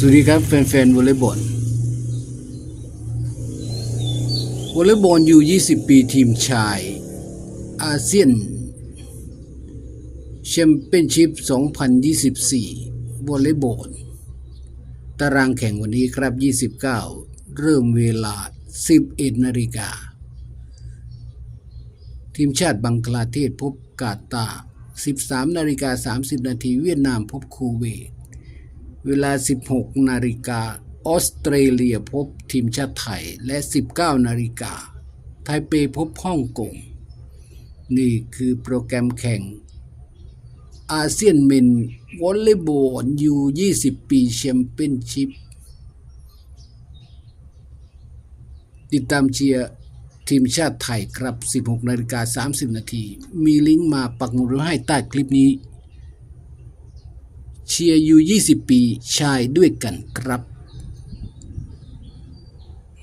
สวัสดีครับแฟนๆวอลเลย์บอลวอลเลย์บอลอยู่ 20 ปีทีมชาย อาเซียนแชมเปี้ยนชิพ 2024วอลเลย์บอลตารางแข่งวันนี้ครับ 29 เริ่มเวลา 11 นาฬิกา ทีมชาติบังกลาเทศพบกาตาร์13 นาฬิกา 30 นาทีเวียดนามพบคูเวต เวลา 16 นาฬิกาออสเตรเลียพบทีมชาติไทย และ 19 นาฬิกา ไทเปพบฮ่องกง นี่คือโปรแกรมแข่ง อาเซียนเมนวอลเลย์บอลยู20 ปีแชมเปี้ยนชิพติดตามเชียร์ทีมชาติไทยครับ 16 นาฬิกา 30 นาที มีลิงก์มาปักหมุดไว้ให้ใต้คลิปนี้ เชียร์ยู20 ปีชายด้วยกันครับ